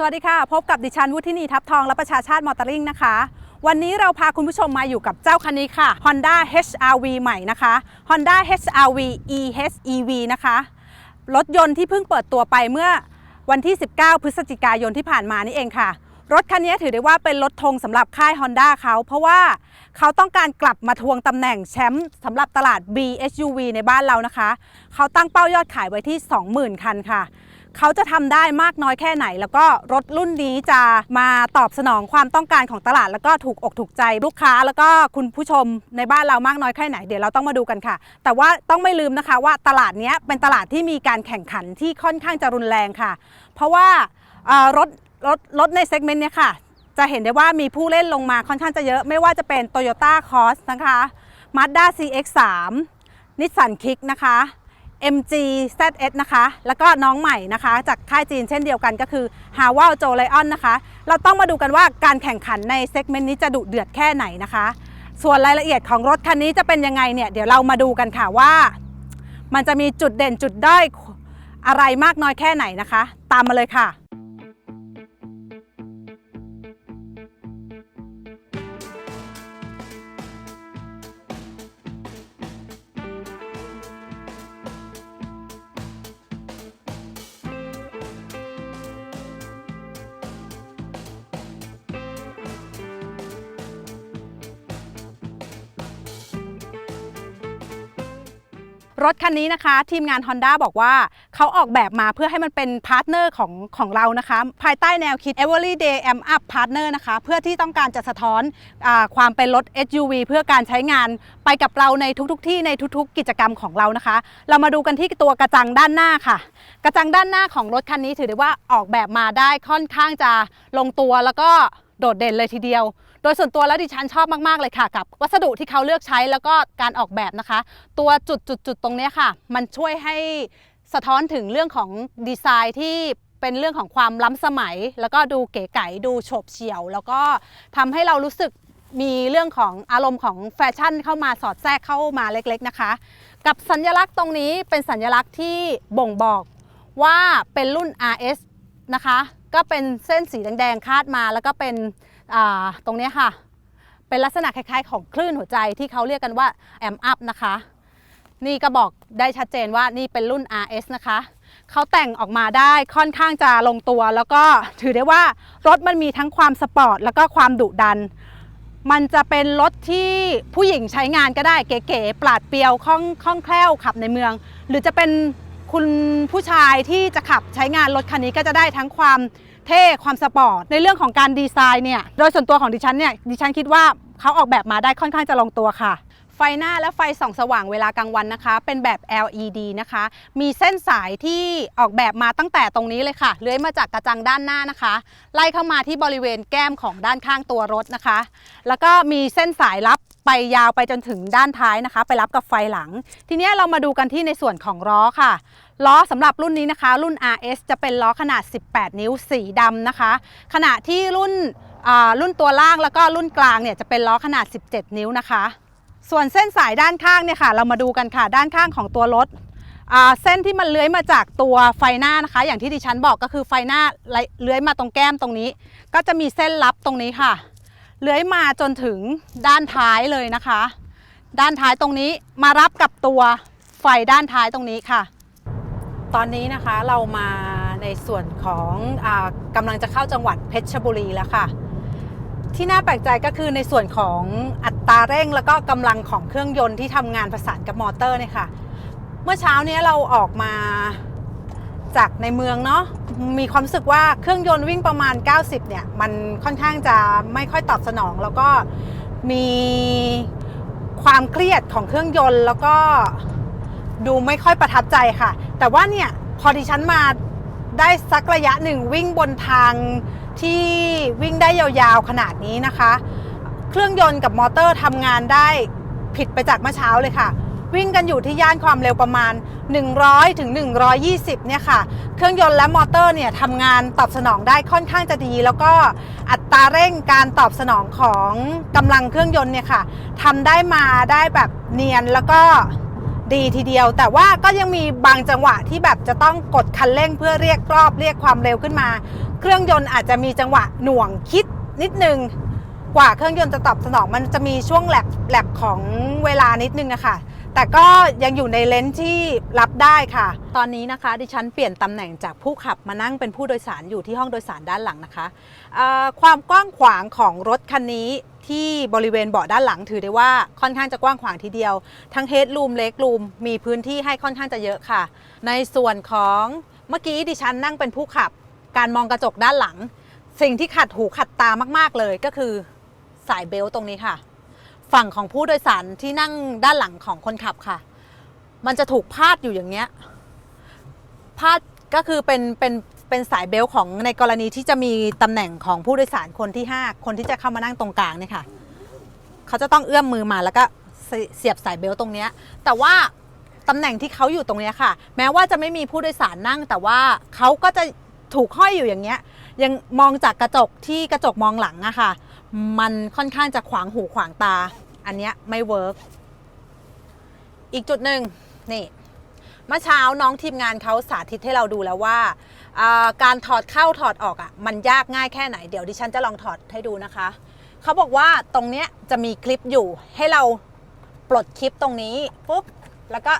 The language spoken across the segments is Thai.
สวัสดีค่ะ พบกับดิฉันวุฒินีทับทองและประชาชาติมอเตอร์ลิงนะคะ วันนี้เราพาคุณผู้ชมมาอยู่กับเจ้าคันนี้ค่ะ Honda HRV ใหม่นะคะ Honda HRV EHEV นะคะ รถยนต์ที่เพิ่งเปิดตัวไปเมื่อวันที่ 19 พฤศจิกายนที่ผ่านมานี่เองค่ะ รถคันนี้ถือได้ว่าเป็นรถธงสำหรับค่าย Honda เขา เพราะว่าเขาต้องการกลับมาทวงตำแหน่งแชมป์สำหรับตลาด BSUV ในบ้านเรานะคะ เขาตั้งเป้ายอดขายไว้ที่ 20,000 คันค่ะ เขาจะทำได้มากน้อยแค่ไหน แล้วก็รถรุ่นนี้จะมาตอบสนองความต้องการของตลาด แล้วก็ถูกอกถูกใจลูกค้า แล้วก็คุณผู้ชมในบ้านเรามากน้อยแค่ไหนเดี๋ยวเราต้องมาดูกันค่ะ แต่ว่าต้องไม่ลืมนะคะว่าตลาดนี้เป็นตลาดที่มีการแข่งขันที่ค่อนข้างจะรุนแรงค่ะ เพราะว่ารถรถรถในเซกเมนต์เนี้ยค่ะ จะเห็นได้ว่ามีผู้เล่นลงมาค่อนข้างจะเยอะ ไม่ว่าจะเป็น Toyota Cross นะคะ Mazda CX-3 Nissan Kick นะคะ MG ZS นะคะ แล้วก็น้องใหม่นะคะ จากค่ายจีนเช่นเดียวกันก็คือ h a w a l j o l i o n นะคะ เราต้องมาดูกันว่าการแข่งขันในเซกเมนต์นี้จะดุเดือดแค่ไหนนะคะ ส่วนรายละเอียดของรถคันนี้จะเป็นยังไงเนี่ย เดี๋ยวเรามาดูกันค่ะว่า มันจะมีจุดเด่นจุดด้อยอะไรมากน้อยแค่ไหนนะคะ ตามมาเลยค่ะ รถคันนี้นะคะ ทีมงาน Honda บอกว่าเขาออกแบบมาเพื่อให้มันเป็นพาร์ทเนอร์ของของเรานะคะ ภายใต้แนวคิด Every Day Am Up Partner นะคะ เพื่อที่ต้องการจะสะท้อนอความเป็นรถ SUV เพื่อการใช้งานไปกับเราในทุกๆทที่ในทุกๆ กิจกรรมของเรานะคะ เรามาดูกันที่ตัวกระจังด้านหน้าค่ะ กระจังด้านหน้าของรถคันนี้ถือได้ว่าออกแบบมาได้ค่อนข้างจะลงตัวแล้วก็โดดเด่นเลยทีเดียว โดยส่วนตัวแล้วดิฉันชอบมากๆเลยค่ะ กับวัสดุที่เขาเลือกใช้แล้วก็การออกแบบนะคะ ตัวจุดจุดจุดตรงนี้ค่ะ มันช่วยให้สะท้อนถึงเรื่องของดีไซน์ที่เป็นเรื่องของความล้ำสมัย แล้วก็ดูเก๋ไก๋ดูโฉบเฉี่ยว แล้วก็ทำให้เรารู้สึกมีเรื่องของอารมณ์ของแฟชั่นเข้ามาสอดแทรกเข้ามาเล็กๆนะคะ กับสัญลักษณ์ตรงนี้เป็นสัญลักษณ์ที่บ่งบอกว่าเป็นรุ่น RS นะคะ ก็เป็นเส้นสีแดงๆคาดมาแล้วก็เป็น ตรงนี้ค่ะ เป็นลักษณะคล้ายๆ ของคลื่นหัวใจที่เขาเรียกกันว่าแอมอัพนะคะ นี่ก็บอกได้ชัดเจนว่านี่เป็นรุ่น RS นะคะเขาแต่งออกมาได้ค่อนข้างจะลงตัว แล้วก็ถือได้ว่ารถมันมีทั้งความสปอร์ตแล้วก็ความดุดัน มันจะเป็นรถที่ผู้หญิงใช้งานก็ได้เก๋ๆปราดเปรียวคล่องคล่องแคล่วขับในเมือง หรือจะเป็นคุณผู้ชายที่จะขับใช้งานรถคันนี้ก็จะได้ทั้งความ เท่ความสปอร์ตในเรื่องของการดีไซน์เนี่ยโดยส่วนตัวของดิฉันเนี่ยดิฉันคิดว่าเขาออกแบบมาได้ค่อนข้างจะลงตัวค่ะ ไฟหน้าและไฟส่องสว่างเวลากลางวันนะคะ เป็นแบบ LED นะคะ มีเส้นสายที่ออกแบบมาตั้งแต่ตรงนี้เลยค่ะ เลื้อยมาจากกระจังด้านหน้านะคะ ไล่เข้ามาที่บริเวณแก้มของด้านข้างตัวรถนะคะ แล้วก็มีเส้นสายรับ ไปยาวไปจนถึงด้านท้ายนะคะ ไปรับกับไฟหลัง ทีนี้เรามาดูกันที่ในส่วนของล้อค่ะล้อสำหรับรุ่นนี้นะคะ รุ่น RS จะเป็นล้อขนาด 18 นิ้วสีดำนะคะ ขณะที่รุ่นอ่ารุ่นตัวล่างแล้วก็รุ่นกลางเนี่ยจะเป็นล้อขนาด 17 นิ้วนะคะ ส่วนเส้นสายด้านข้างเนี่ยค่ะ เรามาดูกันค่ะด้านข้างของตัวรถอ่าเส้นที่มันเลื้อยมาจากตัวไฟหน้านะคะ อย่างที่ดิฉันบอกก็คือไฟหน้าเลื้อยมาตรงแก้มตรงนี้ ก็จะมีเส้นลับตรงนี้ค่ะ เลื้อยมาจนถึงด้านท้ายเลยนะคะ ด้านท้ายตรงนี้มารับกับตัวไฟด้านท้ายตรงนี้ค่ะ ตอนนี้นะคะเรามาในส่วนของอกำลังจะเข้าจังหวัดเพชรบุรีแล้วค่ะ ที่น่าแปลกใจก็คือในส่วนของอัตราเร่งแล้วก็กำลังของเครื่องยนต์ที่ทำงานประสานกับมอเตอร์เนี่ยค่ะ เมื่อเช้านี้เราออกมา จากในเมืองเนาะมีความรู้สึกว่าเครื่องยนต์วิ่งประมาณ 90 เนี่ย มันค่อนข้างจะไม่ค่อยตอบสนอง แล้วก็มีความเครียดของเครื่องยนต์ แล้วก็ดูไม่ค่อยประทับใจค่ะ แต่ว่าเนี่ยพอดิฉันมาได้สักระยะหนึ่งวิ่งบนทางที่วิ่งได้ยาวๆขนาดนี้นะคะ เครื่องยนต์กับมอเตอร์ทำงานได้ผิดไปจากเมื่อเช้าเลยค่ะ วิ่งกันอยู่ที่ย่านความเร็วประมาณ 100ถึง120 เนี่ยค่ะ เครื่องยนต์และมอเตอร์เนี่ยทำงานตอบสนองได้ค่อนข้างจะดี แล้วก็อัตราเร่งการตอบสนองของกำลังเครื่องยนต์เนี่ยค่ะทำได้มาได้แบบเนียนแล้วก็ดีทีเดียว แต่ว่าก็ยังมีบางจังหวะที่แบบจะต้องกดคันเร่งเพื่อเรียกรอบเรียกความเร็วขึ้นมา เครื่องยนต์อาจจะมีจังหวะหน่วงคิดนิดนึงกว่าเครื่องยนต์จะตอบสนองมันจะมีช่วงแลบแลบของเวลานิดนึงอะค่ะ แต่ก็ยังอยู่ในเลนส์ที่รับได้ค่ะ ตอนนี้นะคะดิฉันเปลี่ยนตำแหน่งจากผู้ขับมานั่งเป็นผู้โดยสารอยู่ที่ห้องโดยสารด้านหลังนะคะ ความกว้างขวางของรถคันนี้ที่บริเวณเบาะด้านหลังถือได้ว่าค่อนข้างจะกว้างขวางทีเดียว ทั้งเฮดรูมเล็กรูมมีพื้นที่ให้ค่อนข้างจะเยอะค่ะ ในส่วนของเมื่อกี้ดิฉันนั่งเป็นผู้ขับ การมองกระจกด้านหลัง สิ่งที่ขัดหูขัดตามาก ๆเลยก็คือสายเบลต์ตรงนี้ค่ะ ฝั่งของผู้โดยสารที่นั่งด้านหลังของคนขับค่ะ มันจะถูกพาดอยู่อย่างเงี้ย พาดก็คือเป็นเป็นเป็นสายเบลต์ของในกรณีที่จะมีตำแหน่งของผู้โดยสารคนที่ 5 คนที่จะเข้ามานั่งตรงกลางเนี่ยค่ะ เขาจะต้องเอื้อมมือมาแล้วก็เสียบสายเบลต์ตรงเนี้ย แต่ว่าตำแหน่งที่เขาอยู่ตรงเนี้ยค่ะ แม้ว่าจะไม่มีผู้โดยสารนั่ง แต่ว่าเขาก็จะถูกห้อยอยู่อย่างเงี้ย ยังมองจากกระจกที่กระจกมองหลังอะค่ะ มันค่อนข้างจะขวางหูขวางตา อันเนี้ยไม่เวิร์กอีกจุดหนึ่งนี่เมื่อเช้าน้องทีมงานเขาสาธิตให้เราดูแล้วว่าการถอดเข้าถอดออกอะ่ะมันยากง่ายแค่ไหนเดี๋ยวดิฉันจะลองถอดให้ดูนะคะ เขาบอกว่าตรงเนี้ยจะมีคลิปอยู่ให้เราปลดคลิปตรงนี้ปุ๊บแล้วก็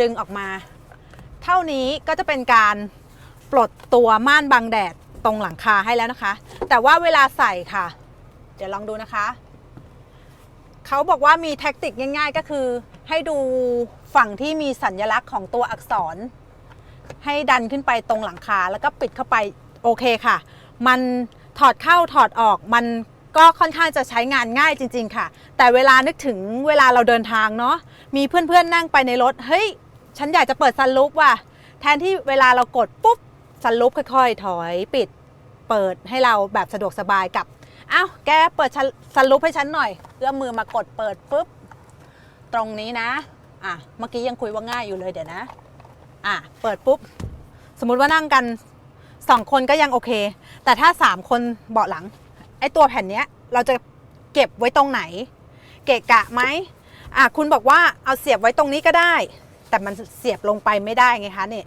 ดึงออกมา เท่านี้ก็จะเป็นการปลดตัวม่านบังแดดตรงหลังคาให้แล้วนะคะ แต่ว่าเวลาใส่ค่ะ ดี๋ยวลองดูนะคะ เขาบอกว่ามีแท็กติกง่ายๆ ก็คือ ให้ดูฝั่งที่มีสัญลักษณ์ของตัวอักษร ให้ดันขึ้นไปตรงหลังคา แล้วก็ปิดเข้าไปโอเคค่ะ มันถอดเข้าถอดออกมันก็ค่อนข้างจะใช้งานง่ายจริง ๆ ค่ะ แต่เวลานึกถึงเวลาเราเดินทางเนาะมีเพื่อนๆนั่งไปในรถ เฮ้ย ฉันอยากจะเปิดซันลูปว่ะแทนที่เวลาเรากดปุ๊บซันลูปค่อย ๆ ถอยปิด เปิดให้เราแบบสะดวกสบายกับ อ้าวแกเปิดซันลูปให้ฉันหน่อยเอื้อมมือมากดเปิดปุ๊บ ตรงนี้นะ อะ เมื่อกี้ยังคุยว่าง่ายอยู่เลยเดี๋ยวนะ อะ เปิดปุ๊บ สมมุติว่านั่งกันสองคนก็ยังโอเค แต่ถ้าสามคนเบาะหลัง ไอ้ตัวแผ่นเนี้ย เราจะเก็บไว้ตรงไหน เกะกะไหมอะคุณบอกว่าเอาเสียบไว้ตรงนี้ก็ได้ แต่มันเสียบลงไปไม่ได้ไงคะเนี่ย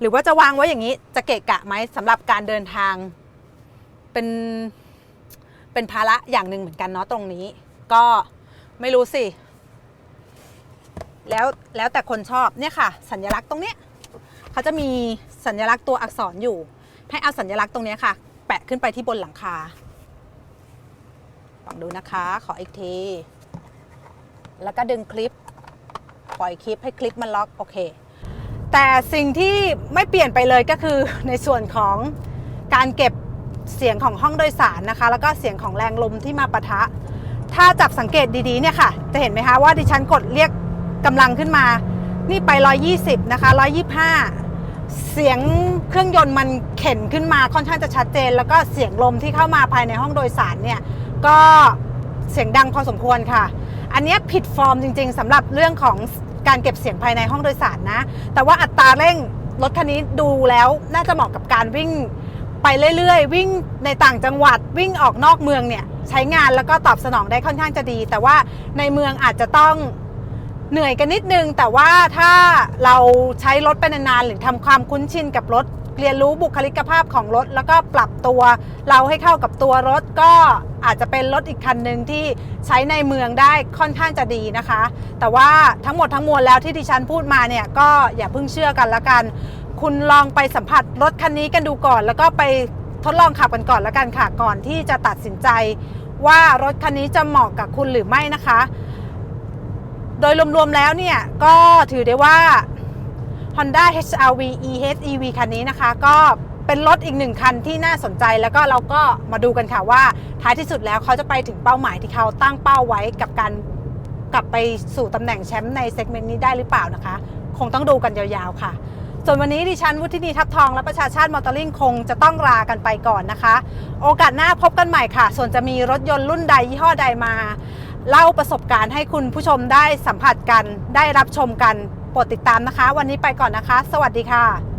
หรือว่าจะวางไว้อย่างนี้จะเกะกะไหมสำหรับการเดินทางเป็น เป็นภาระอย่างหนึ่งเหมือนกันเนาะตรงนี้ ก็ไม่รู้สิ แล้วแล้วแต่คนชอบเนี่ยค่ะ สัญลักษณ์ตรงเนี้ยเขาจะมีสัญลักษณ์ตัวอักษรอยู่ ให้เอาสัญลักษณ์ตรงนี้ค่ะ แปะขึ้นไปที่บนหลังคาลองดูนะคะ ขออีกที แล้วก็ดึงคลิป ปล่อยคลิปให้คลิปมันล็อก โอเค แต่สิ่งที่ไม่เปลี่ยนไปเลยก็คือในส่วนของการเก็บ เสียงของห้องโดยสารนะคะ แล้วก็เสียงของแรงลมที่มาปะทะ ถ้าจับสังเกตดีๆเนี่ยค่ะ จะเห็นไหมคะว่าดิฉันกดเรียกกำลังขึ้นมา นี่ไป 120 นะคะ 125 เสียงเครื่องยนต์มันเข็นขึ้นมาค่อนข้างจะชัดเจน แล้วก็เสียงลมที่เข้ามาภายในห้องโดยสารเนี่ยก็เสียงดังพอสมควรค่ะ อันนี้ผิดฟอร์มจริง ๆสำหรับเรื่องของการเก็บเสียงภายในห้องโดยสารนะ แต่ว่าอัตราเร่งรถคันนี้ดูแล้วน่าจะเหมาะกับการวิ่ง ไปเรื่อยๆ วิ่งในต่างจังหวัดวิ่งออกนอกเมืองเนี่ยใช้งานแล้วก็ตอบสนองได้ค่อนข้างจะดี แต่ว่าในเมืองอาจจะต้องเหนื่อยกันนิดนึง แต่ว่าถ้าเราใช้รถไปนานๆหรือทำความคุ้นชินกับรถเรียนรู้บุคลิกภาพของรถ แล้วก็ปรับตัวเราให้เข้ากับตัวรถก็อาจจะเป็นรถอีกคันหนึ่งที่ใช้ในเมืองได้ค่อนข้างจะดีนะคะ แต่ว่าทั้งหมดทั้งมวลแล้วที่ดิฉันพูดมาเนี่ยก็อย่าเพิ่งเชื่อกันละกัน คุณลองไปสัมผัสรถคันนี้กันดูก่อน แล้วก็ไปทดลองขับกันก่อนละกันค่ะก่อนที่จะตัดสินใจว่ารถคันนี้จะเหมาะกับคุณหรือไม่นะคะ โดยรวมๆแล้วเนี่ยก็ถือได้ว่า Honda HRV EHEV คันนี้นะคะ ก็เป็นรถอีกหนึ่งคันที่น่าสนใจแล้วก็เราก็มาดูกันค่ะว่าท้ายที่สุดแล้วเขาจะไปถึงเป้าหมายที่เขาตั้งเป้าไว้กับการกลับไปสู่ตำแหน่งแชมป์ในเซกเมนต์นี้ได้หรือเปล่านะคะ คงต้องดูกันยาวๆค่ะ ส่วนวันนี้ดิฉันวุฒินีทับทองและประชาชาติมอเตอร์ลิงคงจะต้องลากันไปก่อนนะคะ โอกาสหน้าพบกันใหม่ค่ะ ส่วนจะมีรถยนต์รุ่นใดยี่ห้อใดมา เล่าประสบการณ์ให้คุณผู้ชมได้สัมผัสกัน ได้รับชมกันโปรดติดตามนะคะ วันนี้ไปก่อนนะคะ สวัสดีค่ะ